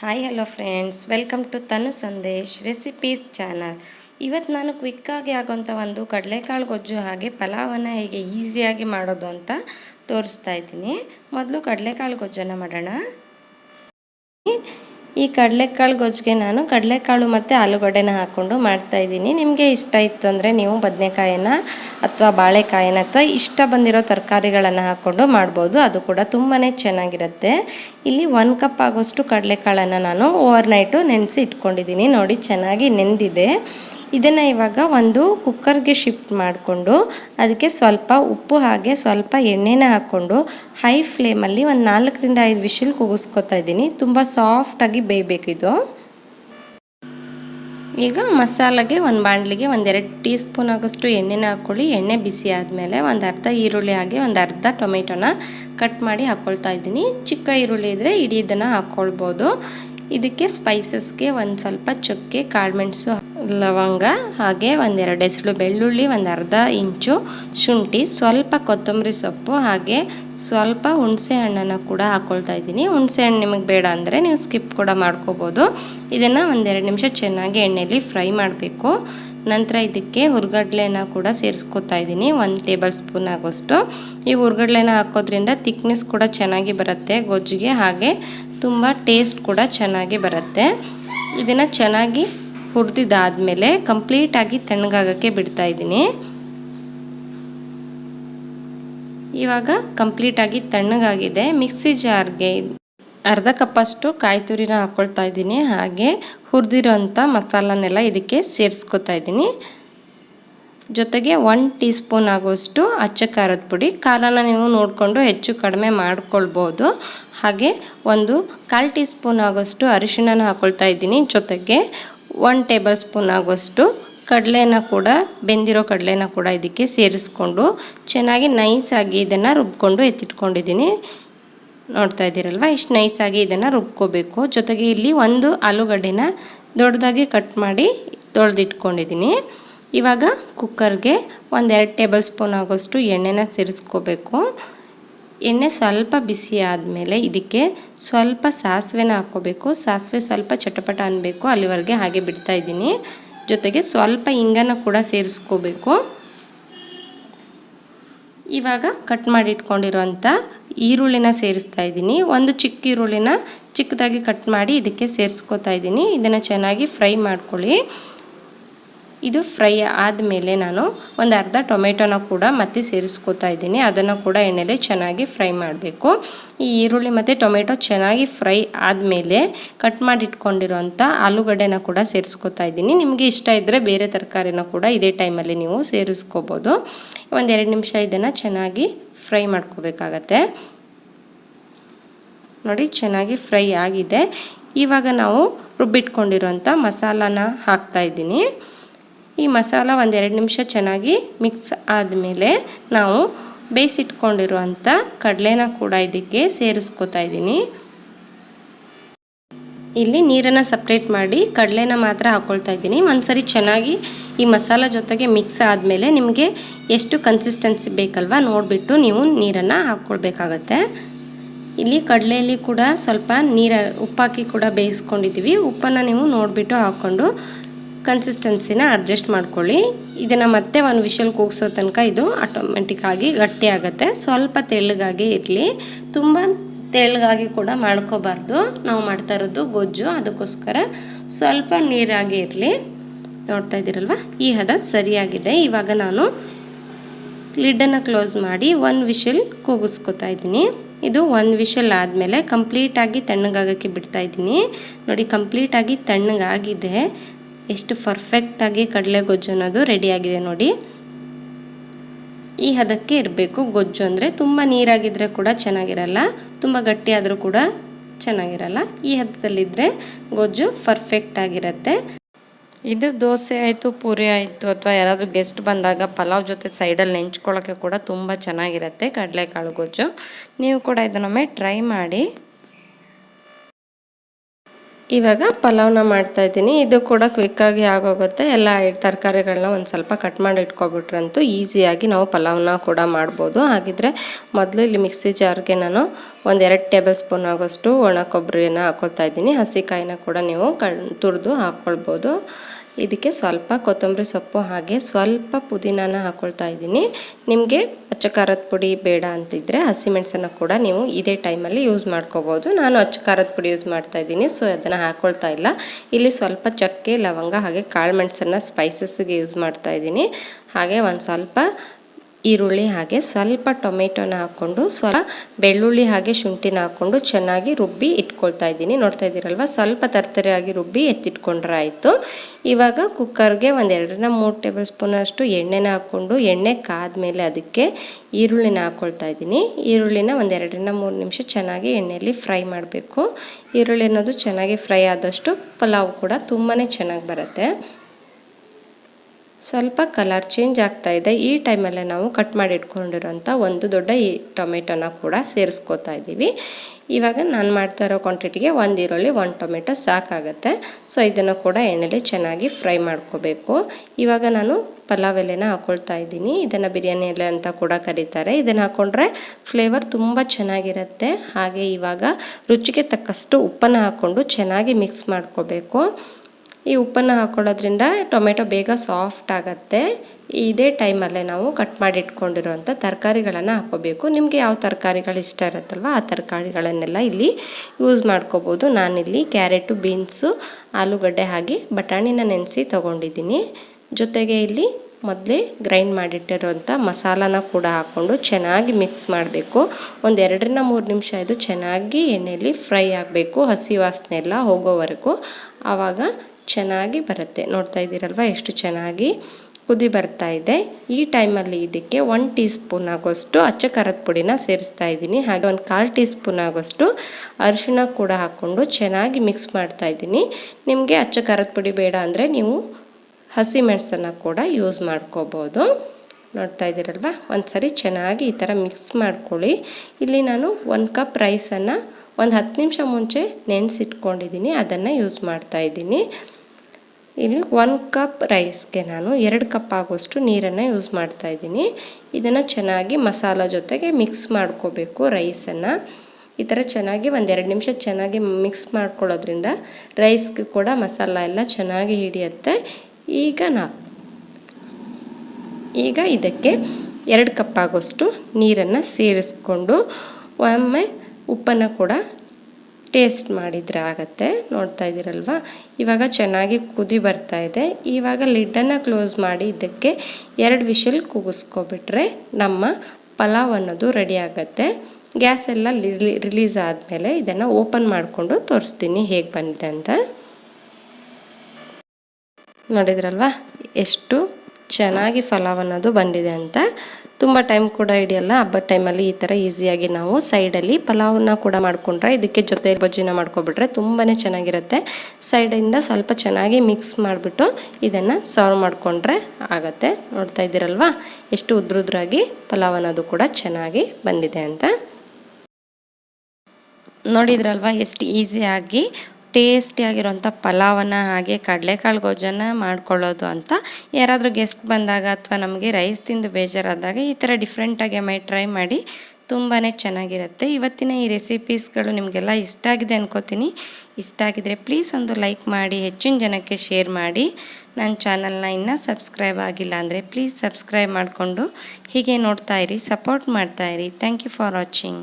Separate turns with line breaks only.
Hi hello friends welcome to Tanu Sandesh recipes channel ಇವತ್ತು ನಾನು ಕ್ವಿಕ್ಕಾಗಿ ಆಗೋಂಥ ಒಂದು ಕಡಲೆಕಾಳು ಗೊಜ್ಜು ಹಾಗೆ ಪಲಾವನ್ನು ಹೇಗೆ ಈಸಿಯಾಗಿ ಮಾಡೋದು ಅಂತ ತೋರಿಸ್ತಾ ಇದ್ದೀನಿ. ಮೊದಲು ಕಡಲೆಕಾಳು ಗೊಜ್ಜನ್ನು ಮಾಡೋಣ. ಈ ಕಡಲೆಕಾಳು ಗೊಜ್ಜಿಗೆ ನಾನು ಕಡಲೆಕಾಳು ಮತ್ತು ಆಲೂಗಡ್ಡೆನ ಹಾಕ್ಕೊಂಡು ಮಾಡ್ತಾಯಿದ್ದೀನಿ ನಿಮಗೆ ಇಷ್ಟ ಇತ್ತು ಅಂದರೆ ನೀವು ಬದನೆಕಾಯಿನ ಅಥವಾ ಬಾಳೆಕಾಯಿನ ಅಥವಾ ಇಷ್ಟ ಬಂದಿರೋ ತರಕಾರಿಗಳನ್ನು ಹಾಕ್ಕೊಂಡು ಮಾಡ್ಬೋದು. ಅದು ಕೂಡ ತುಂಬಾ ಚೆನ್ನಾಗಿರುತ್ತೆ. ಇಲ್ಲಿ ಒನ್ ಕಪ್ ಆಗೋಷ್ಟು ಕಡಲೆಕಾಳನ್ನು ನಾನು ಓವರ್ ನೈಟು ನೆನೆಸಿ ಇಟ್ಕೊಂಡಿದ್ದೀನಿ. ನೋಡಿ ಚೆನ್ನಾಗಿ ನೆಂದಿದೆ. ಇದನ್ನು ಇವಾಗ ಒಂದು ಕುಕ್ಕರ್ಗೆ ಶಿಫ್ಟ್ ಮಾಡಿಕೊಂಡು ಅದಕ್ಕೆ ಸ್ವಲ್ಪ ಉಪ್ಪು ಹಾಗೆ ಸ್ವಲ್ಪ ಎಣ್ಣೆನ ಹಾಕ್ಕೊಂಡು ಹೈ ಫ್ಲೇಮಲ್ಲಿ ಒಂದು ನಾಲ್ಕರಿಂದ ಐದು ವಿಷಲ್ ಕೂಗಿಸ್ಕೊತಾ ಇದ್ದೀನಿ. ತುಂಬ ಸಾಫ್ಟಾಗಿ ಬೇಯಬೇಕು ಇದು. ಈಗ ಮಸಾಲೆಗೆ ಒಂದು ಬಾಣಲಿಗೆ ಒಂದೆರಡು ಟೀ ಸ್ಪೂನ್ ಆಗೋಷ್ಟು ಎಣ್ಣೆನ ಹಾಕ್ಕೊಳ್ಳಿ ಎಣ್ಣೆ ಬಿಸಿ ಆದಮೇಲೆ ಒಂದು ಅರ್ಧ ಈರುಳ್ಳಿ ಹಾಗೆ ಒಂದು ಅರ್ಧ ಟೊಮೆಟೊನ ಕಟ್ ಮಾಡಿ ಹಾಕ್ಕೊಳ್ತಾ ಇದ್ದೀನಿ. ಚಿಕ್ಕ ಈರುಳ್ಳಿ ಇದ್ದರೆ ಇಡೀ ಇದನ್ನು ಹಾಕ್ಕೊಳ್ಬೋದು ಇದಕ್ಕೆ ಸ್ಪೈಸಸ್ಗೆ ಒಂದು ಸ್ವಲ್ಪ ಚಕ್ಕೆ, ಕಾಳುಮೆಣಸು ಲವಂಗ ಹಾಗೆ ಒಂದೆರಡು ಎಸಳು ಬೆಳ್ಳುಳ್ಳಿ, ಒಂದು ಅರ್ಧ ಇಂಚು ಶುಂಠಿ, ಸ್ವಲ್ಪ ಕೊತ್ತಂಬರಿ ಸೊಪ್ಪು ಹಾಗೆ ಸ್ವಲ್ಪ ಹುಣಸೆ ಹಣ್ಣನ್ನು ಕೂಡ ಹಾಕ್ಕೊಳ್ತಾ ಇದ್ದೀನಿ. ಹುಣಸೆ ಹಣ್ಣು ನಿಮಗೆ ಬೇಡ ಅಂದರೆ ನೀವು ಸ್ಕಿಪ್ ಕೂಡ ಮಾಡ್ಕೋಬೋದು. ಇದನ್ನು ಒಂದೆರಡು ನಿಮಿಷ ಚೆನ್ನಾಗಿ ಎಣ್ಣೆಯಲ್ಲಿ ಫ್ರೈ ಮಾಡಬೇಕು. ನಂತರ ಇದಕ್ಕೆ ಹುರ್ಗಡ್ಲೆನ ಕೂಡ ಸೇರಿಸ್ಕೊತಾ ಇದ್ದೀನಿ, ಒಂದು ಟೇಬಲ್ ಸ್ಪೂನ್ ಆಗೋಷ್ಟು. ಈ ಹುರ್ಗಡ್ಲೆನ ಹಾಕೋದ್ರಿಂದ ತಿಕ್ನೆಸ್ ಕೂಡ ಚೆನ್ನಾಗಿ ಬರುತ್ತೆ, ಗೊಜ್ಜಿಗೆ ಹಾಗೆ ತುಂಬ ಟೇಸ್ಟ್ ಕೂಡ ಚೆನ್ನಾಗಿ ಬರುತ್ತೆ. ಇದನ್ನು ಚೆನ್ನಾಗಿ ಹುರಿದಿದ್ದಾದಮೇಲೆ ಕಂಪ್ಲೀಟಾಗಿ ತಣ್ಣಗಾಗೋಕ್ಕೆ ಬಿಡ್ತಾ ಇದ್ದೀನಿ. ಇವಾಗ ಕಂಪ್ಲೀಟಾಗಿ ತಣ್ಣಗಾಗಿದೆ. ಮಿಕ್ಸಿ ಜಾರ್ಗೆ ಅರ್ಧ ಕಪ್ಪಷ್ಟು ಕಾಯಿ ತುರಿನ ಹಾಕ್ಕೊಳ್ತಾ ಇದ್ದೀನಿ. ಹಾಗೆ ಹುರಿದಿರೋಂಥ ಮಸಾಲನೆಲ್ಲ ಇದಕ್ಕೆ ಸೇರಿಸ್ಕೊತಾ ಇದ್ದೀನಿ. ಜೊತೆಗೆ ಒನ್ ಟೀ ಸ್ಪೂನ್ ಆಗೋಷ್ಟು ಅಚ್ಚ ಖಾರದ ಪುಡಿ. ಖಾರನ ನೀವು ನೋಡಿಕೊಂಡು ಹೆಚ್ಚು ಕಡಿಮೆ ಮಾಡ್ಕೊಳ್ಬೋದು. ಹಾಗೆ ಒಂದು ಕಾಲು ಟೀ ಸ್ಪೂನ್ ಆಗೋಷ್ಟು ಅರಿಶಿಣನ ಹಾಕ್ಕೊಳ್ತಾ ಇದ್ದೀನಿ. ಜೊತೆಗೆ ಒನ್ ಟೇಬಲ್ ಸ್ಪೂನ್ ಆಗುವಷ್ಟು ಕಡಲೆನ ಕೂಡ, ಬೆಂದಿರೋ ಕಡಲೆನ ಕೂಡ ಇದಕ್ಕೆ ಸೇರಿಸ್ಕೊಂಡು ಚೆನ್ನಾಗಿ ನೈಸಾಗಿ ಇದನ್ನು ರುಬ್ಕೊಂಡು ಎತ್ತಿಟ್ಕೊಂಡಿದ್ದೀನಿ. ನೋಡ್ತಾ ಇದ್ದೀರಲ್ವ? ಇಷ್ಟು ನೈಸಾಗಿ ಇದನ್ನು ರುಬ್ಕೋಬೇಕು. ಜೊತೆಗೆ ಇಲ್ಲಿ ಒಂದು ಆಲೂಗಡ್ಡೆನ ದೊಡ್ಡದಾಗಿ ಕಟ್ ಮಾಡಿ ತೊಳೆದಿಟ್ಕೊಂಡಿದ್ದೀನಿ. ಇವಾಗ ಕುಕ್ಕರ್ಗೆ ಒಂದೆರಡು ಟೇಬಲ್ ಸ್ಪೂನ್ ಆಗೋಷ್ಟು ಎಣ್ಣೆನ ಸೇರಿಸ್ಕೋಬೇಕು. ಎಣ್ಣೆ ಸ್ವಲ್ಪ ಬಿಸಿ ಆದಮೇಲೆ ಇದಕ್ಕೆ ಸ್ವಲ್ಪ ಸಾಸಿವೆನ ಹಾಕ್ಕೋಬೇಕು. ಸಾಸಿವೆ ಸ್ವಲ್ಪ ಚಟಪಟ ಅನ್ನಬೇಕು ಅಲ್ಲಿವರೆಗೆ ಹಾಗೆ ಬಿಡ್ತಾ ಇದ್ದೀನಿ. ಜೊತೆಗೆ ಸ್ವಲ್ಪ ಹಿಂಗನ ಕೂಡ ಸೇರಿಸ್ಕೋಬೇಕು. ಇವಾಗ ಕಟ್ ಮಾಡಿ ಇಟ್ಕೊಂಡಿರೋಂಥ ಈರುಳ್ಳಿನ ಸೇರಿಸ್ತಾ ಇದ್ದೀನಿ. ಒಂದು ಚಿಕ್ಕ ಈರುಳ್ಳಿನ ಚಿಕ್ಕದಾಗಿ ಕಟ್ ಮಾಡಿ ಇದಕ್ಕೆ ಸೇರಿಸ್ಕೋತಾ ಇದ್ದೀನಿ. ಇದನ್ನು ಚೆನ್ನಾಗಿ ಫ್ರೈ ಮಾಡ್ಕೊಳ್ಳಿ. ಇದು ಫ್ರೈ ಆದಮೇಲೆ ನಾನು ಒಂದು ಅರ್ಧ ಟೊಮೆಟೊನ ಕೂಡ ಮತ್ತೆ ಸೇರಿಸ್ಕೊತಾ ಇದ್ದೀನಿ. ಅದನ್ನು ಕೂಡ ಎಣ್ಣೆಲೆ ಚೆನ್ನಾಗಿ ಫ್ರೈ ಮಾಡಬೇಕು. ಈ ಈರುಳ್ಳಿ ಮತ್ತು ಟೊಮೆಟೊ ಚೆನ್ನಾಗಿ ಫ್ರೈ ಆದಮೇಲೆ ಕಟ್ ಮಾಡಿ ಇಟ್ಕೊಂಡಿರೋಂಥ ಆಲೂಗಡ್ಡೆನ ಕೂಡ ಸೇರಿಸ್ಕೊತಾ ಇದ್ದೀನಿ. ನಿಮಗೆ ಇಷ್ಟ ಇದ್ದರೆ ಬೇರೆ ತರಕಾರಿನ ಕೂಡ ಇದೇ ಟೈಮಲ್ಲಿ ನೀವು ಸೇರಿಸ್ಕೋಬೋದು. ಒಂದೆರಡು ನಿಮಿಷ ಇದನ್ನು ಚೆನ್ನಾಗಿ ಫ್ರೈ ಮಾಡ್ಕೋಬೇಕಾಗತ್ತೆ. ನೋಡಿ ಚೆನ್ನಾಗಿ ಫ್ರೈ ಆಗಿದೆ. ಇವಾಗ ನಾವು ರುಬ್ಬಿಟ್ಕೊಂಡಿರೋಂಥ ಮಸಾಲಾನ ಹಾಕ್ತಾ ಇದ್ದೀನಿ. ಈ ಮಸಾಲ ಒಂದೆರಡು ನಿಮಿಷ ಚೆನ್ನಾಗಿ ಮಿಕ್ಸ್ ಆದಮೇಲೆ ನಾವು ಬೇಯಿಸಿಟ್ಕೊಂಡಿರುವಂಥ ಕಡಲೆನ ಕೂಡ ಇದಕ್ಕೆ ಸೇರಿಸ್ಕೋತಾ ಇದ್ದೀನಿ. ಇಲ್ಲಿ ನೀರನ್ನು ಸಪ್ರೇಟ್ ಮಾಡಿ ಕಡಲೆನ ಮಾತ್ರ ಹಾಕ್ಕೊಳ್ತಾ ಇದ್ದೀನಿ. ಒಂದ್ಸರಿ ಚೆನ್ನಾಗಿ ಈ ಮಸಾಲ ಜೊತೆಗೆ ಮಿಕ್ಸ್ ಆದಮೇಲೆ ನಿಮಗೆ ಎಷ್ಟು ಕನ್ಸಿಸ್ಟೆನ್ಸಿ ಬೇಕಲ್ವ ನೋಡಿಬಿಟ್ಟು ನೀವು ನೀರನ್ನು ಹಾಕ್ಕೊಳ್ಬೇಕಾಗತ್ತೆ ಇಲ್ಲಿ ಕಡಲೆಯಲ್ಲಿ ಕೂಡ ಸ್ವಲ್ಪ ನೀರ ಉಪ್ಪಾಕಿ ಕೂಡ ಬೇಯಿಸ್ಕೊಂಡಿದ್ದೀವಿ. ಉಪ್ಪನ್ನು ನೀವು ನೋಡಿಬಿಟ್ಟು ಹಾಕ್ಕೊಂಡು ಕನ್ಸಿಸ್ಟೆನ್ಸಿನ ಅಡ್ಜಸ್ಟ್ ಮಾಡ್ಕೊಳ್ಳಿ. ಇದನ್ನು ಮತ್ತೆ ಒಂದು ವಿಷಲ್ ಕೂಗಿಸೋ ತನಕ ಇದು ಆಟೋಮೆಟಿಕ್ಕಾಗಿ ಗಟ್ಟಿ ಆಗುತ್ತೆ. ಸ್ವಲ್ಪ ತೆಳ್ಳಗಾಗಿ ಇರಲಿ. ತುಂಬ ತೆಳ್ಳಗಾಗಿ ಕೂಡ ಮಾಡ್ಕೋಬಾರ್ದು. ನಾವು ಮಾಡ್ತಾ ಇರೋದು ಗೊಜ್ಜು, ಅದಕ್ಕೋಸ್ಕರ ಸ್ವಲ್ಪ ನೀರಾಗಿ ಇರಲಿ. ನೋಡ್ತಾ ಇದ್ದೀರಲ್ವ? ಈ ಹದ ಸರಿಯಾಗಿದೆ. ಇವಾಗ ನಾನು ಲಿಡ್ಡನ್ನು ಕ್ಲೋಸ್ ಮಾಡಿ ಒಂದು ವಿಷಲ್ ಕೂಗಿಸ್ಕೊತಾ ಇದ್ದೀನಿ. ಇದು ಒಂದು ವಿಷಲ್ ಆದಮೇಲೆ ಕಂಪ್ಲೀಟಾಗಿ ತಣ್ಣಗಾಗೋಕ್ಕೆ ಬಿಡ್ತಾ ಇದ್ದೀನಿ. ನೋಡಿ ಕಂಪ್ಲೀಟಾಗಿ ತಣ್ಣಗಾಗಿದೆ. ಎಷ್ಟು ಪರ್ಫೆಕ್ಟಾಗಿ ಕಡಲೆ ಗೊಜ್ಜು ಅನ್ನೋದು ರೆಡಿಯಾಗಿದೆ ನೋಡಿ. ಈ ಹದಕ್ಕೆ ಇರಬೇಕು ಗೊಜ್ಜು ಅಂದರೆ ತುಂಬ ನೀರಾಗಿದ್ದರೆ ಕೂಡ ಚೆನ್ನಾಗಿರಲ್ಲ, ತುಂಬ ಗಟ್ಟಿಯಾದರೂ ಕೂಡ ಚೆನ್ನಾಗಿರಲ್ಲ. ಈ ಹದದಲ್ಲಿದ್ದರೆ ಗೊಜ್ಜು ಪರ್ಫೆಕ್ಟ್ ಆಗಿರುತ್ತೆ. ಇದು ದೋಸೆ ಆಯಿತು, ಪೂರಿ ಆಯಿತು ಅಥವಾ ಯಾರಾದರೂ ಗೆಸ್ಟ್ ಬಂದಾಗ ಪಲಾವ್ ಜೊತೆ ಸೈಡಲ್ಲಿ ನೆಂಚ್ಕೊಳ್ಳೋಕ್ಕೆ ಕೂಡ ತುಂಬ ಚೆನ್ನಾಗಿರುತ್ತೆ ಕಡಲೆಕಾಳು ಗೊಜ್ಜು. ನೀವು ಕೂಡ ಇದನ್ನೊಮ್ಮೆ ಟ್ರೈ ಮಾಡಿ. ಇವಾಗ ಪಲಾವ್ನ ಮಾಡ್ತಾ ಇದ್ದೀನಿ. ಇದು ಕೂಡ ಕ್ವಿಕ್ಕಾಗಿ ಆಗೋಗುತ್ತೆ. ಎಲ್ಲ ತರಕಾರಿಗಳನ್ನ ಒಂದು ಸ್ವಲ್ಪ ಕಟ್ ಮಾಡಿ ಇಟ್ಕೊಬಿಟ್ರಂತೂ ಈಸಿಯಾಗಿ ನಾವು ಪಲಾವ್ನ ಕೂಡ ಮಾಡ್ಬೋದು. ಹಾಗಿದ್ರೆ ಮೊದಲು ಇಲ್ಲಿ ಮಿಕ್ಸಿ ಜಾರ್ಗೆ ನಾನು ಒಂದೆರಡು ಟೇಬಲ್ ಸ್ಪೂನ್ ಆಗೋಷ್ಟು ಒಣ ಕೊಬ್ಬರಿನ ಹಾಕ್ಕೊಳ್ತಾ ಇದ್ದೀನಿ. ಹಸಿಕಾಯಿನ ಕೂಡ ನೀವು ಕ ತುರಿದು ಹಾಕ್ಕೊಳ್ಬೋದು ಇದಕ್ಕೆ ಸ್ವಲ್ಪ ಕೊತ್ತಂಬರಿ ಸೊಪ್ಪು ಹಾಗೆ ಸ್ವಲ್ಪ ಪುದೀನಾನ ಹಾಕ್ಕೊಳ್ತಾ ಇದ್ದೀನಿ. ನಿಮಗೆ ಅಚ್ಚ ಖಾರದ ಪುಡಿ ಬೇಡ ಅಂತಿದ್ದರೆ ಹಸಿಮೆಣಸನ್ನು ಕೂಡ ನೀವು ಇದೇ ಟೈಮಲ್ಲಿ ಯೂಸ್ ಮಾಡ್ಕೋಬೋದು. ನಾನು ಅಚ್ಚ ಖಾರದ ಪುಡಿ ಯೂಸ್ ಮಾಡ್ತಾ ಇದ್ದೀನಿ ಸೊ ಅದನ್ನು ಹಾಕ್ಕೊಳ್ತಾ ಇಲ್ಲ. ಇಲ್ಲಿ ಸ್ವಲ್ಪ ಚಕ್ಕೆ, ಲವಂಗ ಹಾಗೆ ಕಾಳು ಮೆಣಸನ್ನು ಸ್ಪೈಸಸ್ಗೆ ಯೂಸ್ ಮಾಡ್ತಾ ಇದ್ದೀನಿ. ಹಾಗೆ ಒಂದು ಸ್ವಲ್ಪ ಈರುಳ್ಳಿ ಹಾಗೆ ಸ್ವಲ್ಪ ಟೊಮೆಟೊನ ಹಾಕ್ಕೊಂಡು, ಸ್ವಲ್ಪ ಬೆಳ್ಳುಳ್ಳಿ ಹಾಗೆ ಶುಂಠಿನ ಹಾಕ್ಕೊಂಡು ಚೆನ್ನಾಗಿ ರುಬ್ಬಿ ಇಟ್ಕೊಳ್ತಾ ಇದ್ದೀನಿ. ನೋಡ್ತಾ ಇದ್ದೀರಲ್ವ? ಸ್ವಲ್ಪ ತರ್ತರಿಯಾಗಿ ರುಬ್ಬಿ ಎತ್ತಿಟ್ಕೊಂಡ್ರೆ ಆಯಿತು. ಇವಾಗ ಕುಕ್ಕರ್ಗೆ ಒಂದು ಎರಡರಿಂದ ಮೂರು ಟೇಬಲ್ ಸ್ಪೂನಷ್ಟು ಎಣ್ಣೆನ ಹಾಕ್ಕೊಂಡು, ಎಣ್ಣೆ ಕಾದ್ಮೇಲೆ ಅದಕ್ಕೆ ಈರುಳ್ಳಿನ ಹಾಕ್ಕೊಳ್ತಾ ಇದ್ದೀನಿ. ಈರುಳ್ಳಿನ ಒಂದು ಎರಡರಿಂದ ಮೂರು ನಿಮಿಷ ಚೆನ್ನಾಗಿ ಎಣ್ಣೆಯಲ್ಲಿ ಫ್ರೈ ಮಾಡಬೇಕು. ಈರುಳ್ಳಿ ಅನ್ನೋದು ಚೆನ್ನಾಗಿ ಫ್ರೈ ಆದಷ್ಟು ಪಲಾವ್ ಕೂಡ ತುಂಬಾ ಚೆನ್ನಾಗಿ ಬರುತ್ತೆ. ಸ್ವಲ್ಪ ಕಲರ್ ಚೇಂಜ್ ಆಗ್ತಾ ಇದೆ. ಈ ಟೈಮಲ್ಲೇ ನಾವು ಕಟ್ ಮಾಡಿ ಇಟ್ಕೊಂಡಿರೋಂಥ ಒಂದು ದೊಡ್ಡ ಈ ಟೊಮೆಟೊನ ಕೂಡ ಸೇರಿಸ್ಕೋತಾ ಇದ್ದೀವಿ. ಇವಾಗ ನಾನು ಮಾಡ್ತಾ ಇರೋ ಕ್ವಾಂಟಿಟಿಗೆ ಒಂದು ಈರುಳ್ಳಿ, ಒಂದು ಟೊಮೆಟೊ ಸಾಕಾಗುತ್ತೆ. ಸೊ ಇದನ್ನು ಕೂಡ ಎಣ್ಣೆಲಿ ಚೆನ್ನಾಗಿ ಫ್ರೈ ಮಾಡ್ಕೋಬೇಕು. ಇವಾಗ ನಾನು ಪಲಾವ್ ಎಲೆನ ಹಾಕ್ಕೊಳ್ತಾ ಇದ್ದೀನಿ. ಇದನ್ನು ಬಿರಿಯಾನಿ ಎಲೆ ಅಂತ ಕೂಡ ಕರೀತಾರೆ. ಇದನ್ನು ಹಾಕ್ಕೊಂಡ್ರೆ ಫ್ಲೇವರ್ ತುಂಬ ಚೆನ್ನಾಗಿರುತ್ತೆ. ಹಾಗೆ ಇವಾಗ ರುಚಿಗೆ ತಕ್ಕಷ್ಟು ಉಪ್ಪನ್ನು ಹಾಕ್ಕೊಂಡು ಚೆನ್ನಾಗಿ ಮಿಕ್ಸ್ ಮಾಡ್ಕೋಬೇಕು. ಈ ಉಪ್ಪನ್ನು ಹಾಕ್ಕೊಳ್ಳೋದ್ರಿಂದ ಟೊಮೆಟೊ ಬೇಗ ಸಾಫ್ಟ್ ಆಗುತ್ತೆ. ಇದೇ ಟೈಮಲ್ಲೇ ನಾವು ಕಟ್ ಮಾಡಿ ಇಟ್ಕೊಂಡಿರೋಂಥ ತರಕಾರಿಗಳನ್ನು ಹಾಕೋಬೇಕು ನಿಮಗೆ ಯಾವ ತರಕಾರಿಗಳು ಇಷ್ಟ ಇರುತ್ತಲ್ವ ಆ ತರಕಾರಿಗಳನ್ನೆಲ್ಲ ಇಲ್ಲಿ ಯೂಸ್ ಮಾಡ್ಕೋಬೋದು. ನಾನಿಲ್ಲಿ ಕ್ಯಾರೆಟು, ಬೀನ್ಸು, ಆಲೂಗಡ್ಡೆ ಹಾಗೆ ಬಟಾಣಿನ ನೆನೆಸಿ ತೊಗೊಂಡಿದ್ದೀನಿ. ಜೊತೆಗೆ ಇಲ್ಲಿ ಮೊದಲೇ ಗ್ರೈಂಡ್ ಮಾಡಿಟ್ಟಿರೋಂಥ ಮಸಾಲಾನ ಕೂಡ ಹಾಕ್ಕೊಂಡು ಚೆನ್ನಾಗಿ ಮಿಕ್ಸ್ ಮಾಡಬೇಕು. ಒಂದು ಎರಡರಿಂದ ಮೂರು ನಿಮಿಷ ಇದು ಚೆನ್ನಾಗಿ ಎಣ್ಣೆಯಲ್ಲಿ ಫ್ರೈ ಆಗಬೇಕು. ಹಸಿ ವಾಸನೆ ಎಲ್ಲ ಹೋಗೋವರೆಗೂ. ಆವಾಗ ಚೆನ್ನಾಗಿ ಬರುತ್ತೆ. ನೋಡ್ತಾ ಇದ್ದೀರಲ್ವ? ಎಷ್ಟು ಚೆನ್ನಾಗಿ ಕುದಿ ಬರ್ತಾ ಇದೆ. ಈ ಟೈಮಲ್ಲಿ ಇದಕ್ಕೆ ಒನ್ ಟೀ ಸ್ಪೂನ್ ಆಗೋಷ್ಟು ಅಚ್ಚ ಖಾರದ ಪುಡಿನ ಸೇರಿಸ್ತಾ ಇದ್ದೀನಿ. ಹಾಗೆ ಒಂದು ಕಾಲು ಟೀ ಸ್ಪೂನ್ ಆಗೋಷ್ಟು ಅರಿಶಿನ ಕೂಡ ಹಾಕ್ಕೊಂಡು ಚೆನ್ನಾಗಿ ಮಿಕ್ಸ್ ಮಾಡ್ತಾ ಇದ್ದೀನಿ. ನಿಮಗೆ ಅಚ್ಚ ಖಾರದ ಪುಡಿ ಬೇಡ ಅಂದರೆ ನೀವು ಹಸಿ ಮೆಣಸನ್ನು ಕೂಡ ಯೂಸ್ ಮಾಡ್ಕೋಬೋದು. ನೋಡ್ತಾ ಇದ್ದೀರಲ್ವ? ಒಂದು ಸರಿ ಚೆನ್ನಾಗಿ ಈ ಥರ ಮಿಕ್ಸ್ ಮಾಡ್ಕೊಳ್ಳಿ. ಇಲ್ಲಿ ನಾನು ಒಂದು ಕಪ್ ರೈಸನ್ನು ಒಂದು ಹತ್ತು ನಿಮಿಷ ಮುಂಚೆ ನೆನೆಸಿಟ್ಕೊಂಡಿದ್ದೀನಿ. ಅದನ್ನು ಯೂಸ್ ಮಾಡ್ತಾ ಇದ್ದೀನಿ. ಇಲ್ಲಿ ಒಂದು ಕಪ್ ರೈಸ್ಗೆ ನಾನು ಎರಡು ಕಪ್ ಆಗೋಷ್ಟು ನೀರನ್ನು ಯೂಸ್ ಮಾಡ್ತಾ ಇದ್ದೀನಿ. ಇದನ್ನು ಚೆನ್ನಾಗಿ ಮಸಾಲ ಜೊತೆಗೆ ಮಿಕ್ಸ್ ಮಾಡ್ಕೋಬೇಕು ರೈಸನ್ನು ಈ ಥರ ಚೆನ್ನಾಗಿ ಒಂದೆರಡು ನಿಮಿಷ ಚೆನ್ನಾಗಿ ಮಿಕ್ಸ್ ಮಾಡ್ಕೊಳ್ಳೋದ್ರಿಂದ ರೈಸ್ಗೆ ಕೂಡ ಮಸಾಲ ಎಲ್ಲ ಚೆನ್ನಾಗಿ ಹಿಡಿಯುತ್ತೆ. ಈಗ ನಾ ಈಗ ಇದಕ್ಕೆ ಎರಡು ಕಪ್ ಆಗೋಷ್ಟು ನೀರನ್ನು ಸೇರಿಸ್ಕೊಂಡು ಒಮ್ಮೆ ಉಪ್ಪನ್ನು ಕೂಡ ಟೇಸ್ಟ್ ಮಾಡಿದರೆ ಆಗತ್ತೆ. ನೋಡ್ತಾ ಇದ್ದೀರಲ್ವ? ಇವಾಗ ಚೆನ್ನಾಗಿ ಕುದಿ ಬರ್ತಾ ಇದೆ. ಇವಾಗ ಲಿಡ್ಡನ್ನು ಕ್ಲೋಸ್ ಮಾಡಿ ಇದಕ್ಕೆ ಎರಡು ವಿಷಲ್ ಕೂಗಿಸ್ಕೊಬಿಟ್ರೆ ನಮ್ಮ ಪಲಾವ್ ಅನ್ನೋದು ರೆಡಿ ಆಗುತ್ತೆ. ಗ್ಯಾಸ್ ಎಲ್ಲ ರಿಲೀಸ್ ಆದಮೇಲೆ ಇದನ್ನು ಓಪನ್ ಮಾಡಿಕೊಂಡು ತೋರಿಸ್ತೀನಿ ಹೇಗೆ ಬಂದಿದೆ ಅಂತ. ನೋಡಿದ್ರಲ್ವ? ಎಷ್ಟು ಚೆನ್ನಾಗಿ ಫಲಾವ್ ಅನ್ನೋದು ಬಂದಿದೆ ಅಂತ. ತುಂಬ ಟೈಮ್ ಕೂಡ ಹಿಡಿಯಲ್ಲ, ಹಬ್ಬದ ಟೈಮಲ್ಲಿ ಈ ಥರ ಈಸಿಯಾಗಿ ನಾವು ಸೈಡಲ್ಲಿ ಪಲಾವನ್ನ ಕೂಡ ಮಾಡಿಕೊಂಡ್ರೆ ಇದಕ್ಕೆ ಜೊತೆ ಬಜ್ಜಿನ ಮಾಡ್ಕೊಬಿಟ್ರೆ ತುಂಬಾ ಚೆನ್ನಾಗಿರುತ್ತೆ. ಸೈಡಿಂದ ಸ್ವಲ್ಪ ಚೆನ್ನಾಗಿ ಮಿಕ್ಸ್ ಮಾಡಿಬಿಟ್ಟು ಇದನ್ನು ಸರ್ವ್ ಮಾಡಿಕೊಂಡ್ರೆ ಆಗುತ್ತೆ. ನೋಡ್ತಾ ಇದ್ದೀರಲ್ವಾ? ಎಷ್ಟು ಉದ್ರುದ್ರಾಗಿ ಪಲಾವ್ ಅನ್ನೋದು ಕೂಡ ಚೆನ್ನಾಗಿ ಬಂದಿದೆ ಅಂತ. ನೋಡಿದ್ರಲ್ವಾ, ಎಷ್ಟು ಈಸಿಯಾಗಿ ಟೇಸ್ಟಿಯಾಗಿರೋಂಥ ಪಲಾವನ್ನು ಹಾಗೆ ಕಡಲೆಕಾಳು ಗೊಜ್ಜನ್ನ ಮಾಡ್ಕೊಳ್ಳೋದು ಅಂತ ಯಾರಾದರೂ ಗೆಸ್ಟ್ ಬಂದಾಗ ಅಥವಾ ನಮಗೆ ರೈಸ್ ತಿಂದು ಬೇಜಾರಾದಾಗ ಈ ಥರ ಡಿಫ್ರೆಂಟಾಗಿ ಮೈ ಟ್ರೈ ಮಾಡಿ ತುಂಬಾ ಚೆನ್ನಾಗಿರುತ್ತೆ. ಇವತ್ತಿನ ಈ ರೆಸಿಪೀಸ್ಗಳು ನಿಮಗೆಲ್ಲ ಇಷ್ಟ ಆಗಿದೆ ಅನ್ಕೋತೀನಿ. ಇಷ್ಟ ಆಗಿದರೆ ಪ್ಲೀಸ್ ಒಂದು ಲೈಕ್ ಮಾಡಿ, ಹೆಚ್ಚಿನ ಜನಕ್ಕೆ ಶೇರ್ ಮಾಡಿ. ನನ್ನ ಚಾನಲ್ನ ಇನ್ನೂ ಸಬ್ಸ್ಕ್ರೈಬ್ ಆಗಿಲ್ಲ ಅಂದರೆ ಪ್ಲೀಸ್ ಸಬ್ಸ್ಕ್ರೈಬ್ ಮಾಡಿಕೊಂಡು ಹೀಗೆ ನೋಡ್ತಾ ಇರಿ ಸಪೋರ್ಟ್ ಮಾಡ್ತಾಯಿರಿ ಥ್ಯಾಂಕ್ ಯು ಫಾರ್ ವಾಚಿಂಗ್